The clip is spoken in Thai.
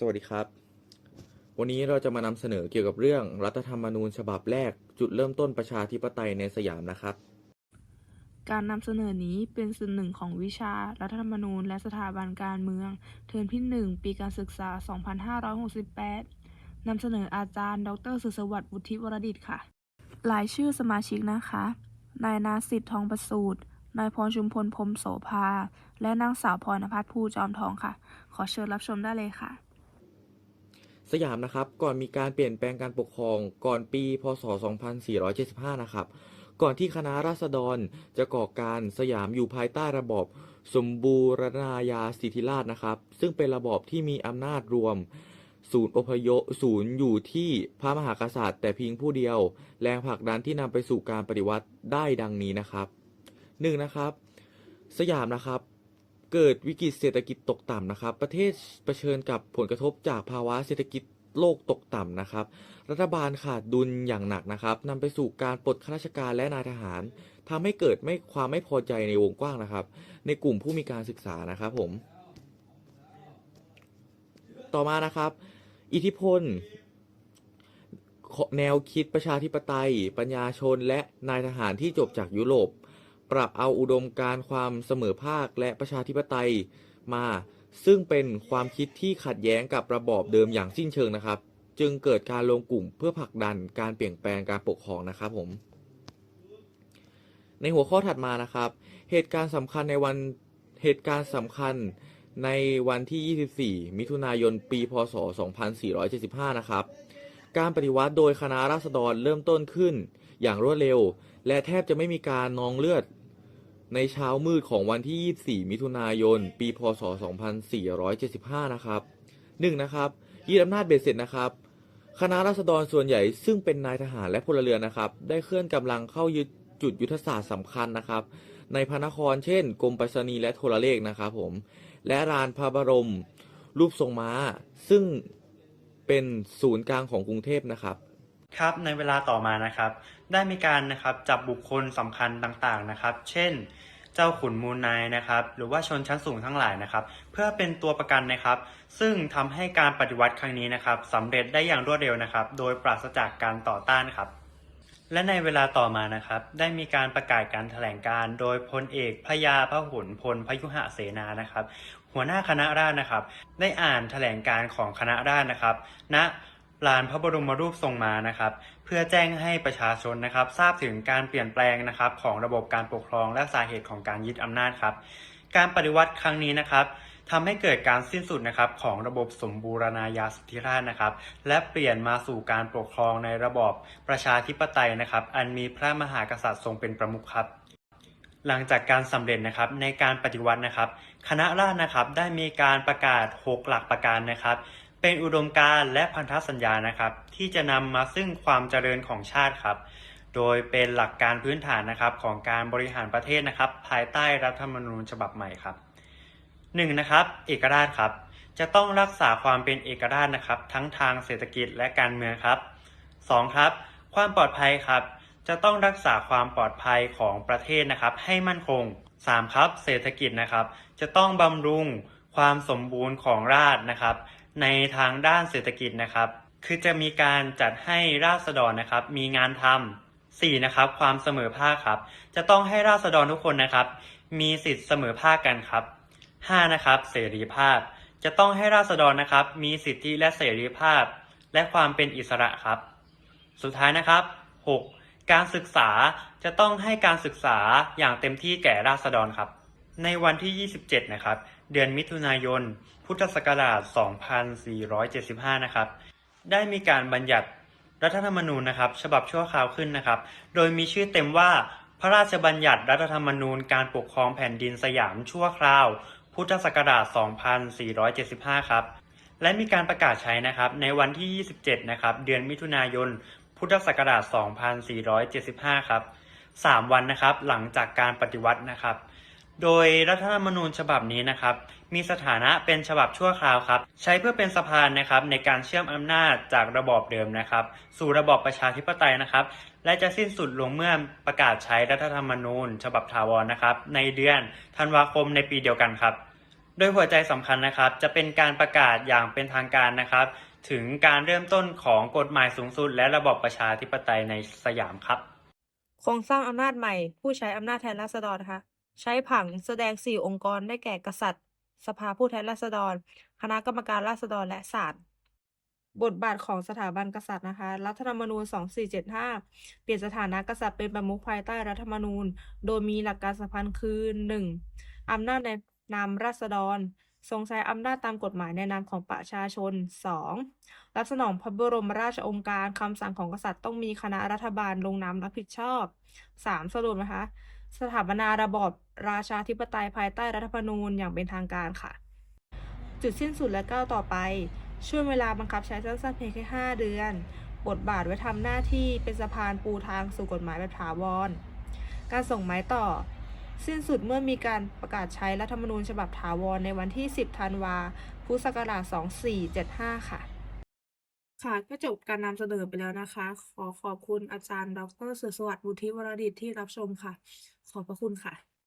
สวัสดีครับ วันนี้เราจะมานำเสนอเกี่ยวกับเรื่องรัฐธรรมนูญฉบับแรก จุดเริ่มต้นประชาธิปไตยในสยามนะครับ การนำเสนอนี้เป็นส่วนหนึ่งของวิชารัฐธรรมนูญและสถาบันการเมือง เทอมที่ 1 ปีการศึกษา 2568นำเสนออาจารย์ ดรสุสวัสดิ์วุฒิวรดิตค่ะ รายชื่อสมาชิกนะคะ นายนาสิทธิ์ทองประสูตรนายพรชุมพลพรมโสภา และนางสาวพรณพัฒน์ภูจอมทองค่ะ ขอเชิญรับชมได้เลยค่ะ สยามนะครับ ก่อนมีการเปลี่ยนแปลงการปกครองก่อนปี พศ 2475 นะครับ ก่อนที่คณะราษฎรจะก่อการสยามอยู่ภายใต้ระบอบสมบูรณาญาสิทธิราชย์นะครับ ซึ่งเป็นระบอบที่มีอำนาจรวม ศูนย์อพยพศูนย์อยู่ที่พระมหากษัตริย์ แต่เพียงผู้เดียว แรงผลักดันที่นำไปสู่การปฏิวัติได้ดังนี้นะครับหนึ่งนะครับ สยามนะครับ เกิดวิกฤตเศรษฐกิจตกต่ำนะครับ ประเทศเผชิญกับผลกระทบจากภาวะเศรษฐกิจโลกตกต่ำนะครับ รัฐบาลขาดดุลอย่างหนักนะครับนำไปสู่การปลดข้าราชการและนายทหารทำให้เกิดไม่ความไม่พอใจในวงกว้างนะครับ ในกลุ่มผู้มีการศึกษานะครับผม ต่อมานะครับ อิทธิพลแนวคิดประชาธิปไตย ปัญญาชนและนายทหารที่จบจากยุโรป ปรับเอาอุดมการความเสมอภาคและประชาธิปไตยมา ซึ่งเป็นความคิดที่ขัดแย้งกับระบอบเดิมอย่างสิ้นเชิงนะครับ จึงเกิดการรวมกลุ่มเพื่อผลักดันการเปลี่ยนแปลงการปกครองนะครับผม ในหัวข้อถัดมานะครับ เหตุการณ์สำคัญในวันเหตุการณ์สำคัญในวันที่ 24 มิถุนายน ปี พศ 2475 นะครับ การปฏิวัติโดยคณะราษฎรเริ่มต้นขึ้นอย่างรวดเร็ว และแทบจะไม่มีการนองเลือด ในเช้ามืดของวันที่ 24 มิถุนายน ปี พศ 2475 นะครับหนึ่งนะครับยึดอำนาจเบ็ดเสร็จนะครับ คณะราษฎรส่วนใหญ่ซึ่งเป็นนายทหารและพลเรือนนะครับ ได้เคลื่อนกำลังเข้ายึดจุดยุทธศาสตร์สำคัญนะครับ ในพระนครเช่นกรมไปรษณีย์และโทรเลขนะครับผม และลานพระบรม รูปทรงม้า ซึ่งเป็นศูนย์กลางของกรุงเทพนะครับ ครับในเวลาต่อมานะครับ ได้มีการนะครับจับบุคคลสำคัญต่างๆนะครับ เช่น เจ้าขุนมูลนายนะครับ หรือว่าชนชั้นสูงทั้งหลายนะครับ เพื่อเป็นตัวประกันนะครับ ซึ่งทำให้การปฏิวัติครั้งนี้นะครับสำเร็จได้อย่างรวดเร็วนะครับ โดยปราศจากการต่อต้านครับ และในเวลาต่อมานะครับ ได้มีการประกาศการแถลงการ โดยพลเอกพระยาพหุลพลพยุหะเสนานะครับ หัวหน้าคณะราษฎรนะครับ ได้อ่านแถลงการของคณะราษฎรนะครับณ ลานพระบรมรูปทรงมานะครับ เพื่อแจ้งให้ประชาชนนะครับ ทราบถึงการเปลี่ยนแปลงนะครับ ของระบบการปกครองและสาเหตุของการยึดอำนาจครับ การปฏิวัติครั้งนี้นะครับทำให้เกิดการสิ้นสุดนะครับของระบบสมบูรณาญาสิทธิราชนะครับ และเปลี่ยนมาสู่การปกครองในระบอบประชาธิปไตยนะครับ อันมีพระมหากษัตริย์ทรงเป็นประมุขครับหลังจากการสำเร็จนะครับในการปฏิวัตินะครับ คณะราษฎรนะครับได้มีการประกาศ 6 หลักประการนะครับ เป็นอุดมการณ์และพันธสัญญานะครับ ที่จะนำมาซึ่งความเจริญของชาติครับ โดยเป็นหลักการพื้นฐานนะครับของการบริหารประเทศนะครับ ภายใต้รัฐธรรมนูญฉบับใหม่ครับหนึ่งนะครับ เอกราชครับ จะต้องรักษาความเป็นเอกราชนะครับ ทั้งทางเศรษฐกิจและการเมืองครับสองครับ ความปลอดภัยครับ จะต้องรักษาความปลอดภัยของประเทศนะครับ ให้มั่นคง 3. ครับ เศรษฐกิจนะครับ จะต้องบำรุงความสมบูรณ์ของราษฎรนะครับ ในทางด้านเศรษฐกิจนะครับ คือจะมีการจัดให้ราษฎรนะครับ มีงานทำ 4. นะครับ ความเสมอภาคครับ จะต้องให้ราษฎรทุกคนนะครับ มีสิทธิ์เสมอภาคกันครับ 5. นะครับ เสรีภาพ จะต้องให้ราษฎรนะครับ มีสิทธิและเสรีภาพ และความเป็นอิสระครับ สุดท้ายนะครับ 6. การศึกษาจะต้องให้การศึกษาอย่างเต็มที่แก่ราษฎรครับ ในวันที่ 27 นะครับ เดือนมิถุนายน พุทธศักราช 2475 นะครับ ได้มีการบัญญัติรัฐธรรมนูญนะครับ ฉบับชั่วคราวขึ้นนะครับ โดยมีชื่อเต็มว่าพระราชบัญญัติรัฐธรรมนูญการปกครองแผ่นดินสยามชั่วคราว พุทธศักราช 2475 ครับ และมีการประกาศใช้นะครับ ในวันที่ 27 นะครับ เดือนมิถุนายน พุทธศักราช 2475 ครับ 3 วันนะครับ หลังจากการปฏิวัตินะครับ โดยรัฐธรรมนูญฉบับนี้นะครับ มีสถานะเป็นฉบับชั่วคราวครับ ใช้เพื่อเป็นสะพานนะครับในการเชื่อมอำนาจจากระบอบเดิมนะครับ สู่ระบอบประชาธิปไตยนะครับ และจะสิ้นสุดลงเมื่อประกาศใช้รัฐธรรมนูญ ฉบับถาวรนะครับ ในเดือนธันวาคมในปีเดียวกันครับ โดยหัวใจสำคัญนะครับ จะเป็นการประกาศอย่างเป็นทางการนะครับ ถึงการเริ่มต้นของกฎหมายสูงสุด และระบอบประชาธิปไตยในสยามครับโครงสร้างอำนาจใหม่ ผู้ใช้อำนาจแทนราษฎรนะคะ ใช้ผังแสดงสี่องค์กรได้แก่กษัตริย์ สภาผู้แทนราษฎร คณะกรรมการราษฎรและศาลบทบาทของสถาบันกษัตริย์นะคะ รัฐธรรมนูญ 2475 เปลี่ยนสถานะกษัตริย์เป็นประมุขภายใต้รัฐธรรมนูญ โดยมีหลักการสำคัญคือ 1. อำนาจในนามราษฎร ทรงใช้อำนาจตามกฎหมายในนามของประชาชน 2. รับสนองพระบรมราชโองการคำสั่งของกษัตริย์ต้องมีคณะรัฐบาลลงนามรับผิดชอบ 3. สรุปนะคะ สถาปนาระบอบราชาธิปไตยภายใต้รัฐธรรมนูญอย่างเป็นทางการค่ะ จุดสิ้นสุดและก้าวต่อไป ช่วงเวลาบังคับใช้สั้นๆเพียงแค่ 5 เดือน บทบาทไว้ทำหน้าที่เป็นสะพานปูทางสู่กฎหมายแบบถาวร การส่งไม้ต่อ สิ้นสุดเมื่อมีการประกาศใช้รัฐธรรมนูญฉบับถาวรในวันที่ 10 ธันวาพุทธศักราช 2475 ค่ะ ค่ะก็จบการนำเสนอไปแล้วนะคะ ขอขอบคุณอาจารย์ ดรสุรสวัสดิ์บุธิวรดิตที่รับชมค่ะ ขอบพระคุณค่ะ